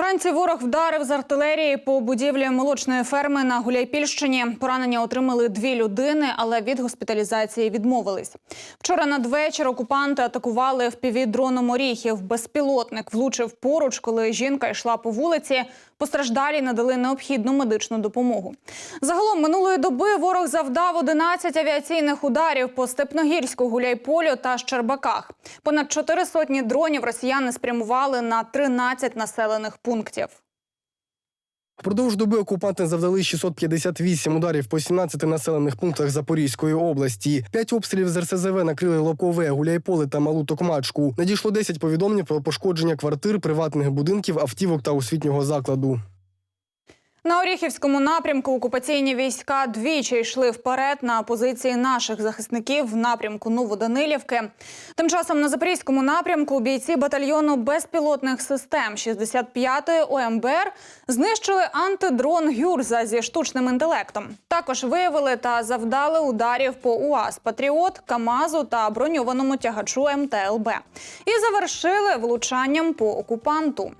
Вранці ворог вдарив з артилерії по будівлі молочної ферми на Гуляйпільщині. Поранення отримали дві людини, але від госпіталізації відмовились. Вчора надвечір окупанти атакували в дроном Оріхів. Безпілотник влучив поруч, коли жінка йшла по вулиці. Постраждалі надали необхідну медичну допомогу. Загалом минулої доби ворог завдав 11 авіаційних ударів по Степногірську, Гуляйполю та Щербаках. Понад чотири сотні дронів росіяни спрямували на 13 населених пунктів. Впродовж доби окупанти завдали 658 ударів по 17 населених пунктах Запорізької області. П'ять обстрілів з РСЗВ накрили Локове, Гуляйполе та Малу Токмачку. Надійшло 10 повідомлень про пошкодження квартир, приватних будинків, автівок та освітнього закладу. На Оріхівському напрямку окупаційні війська двічі йшли вперед на позиції наших захисників в напрямку Новоданилівки. Тим часом на запорізькому напрямку бійці батальйону безпілотних систем 65-ї ОМБР знищили антидрон Гюрза зі штучним інтелектом. Також виявили та завдали ударів по УАЗ Патріот, Камазу та броньованому тягачу МТЛБ. І завершили влучанням по окупанту.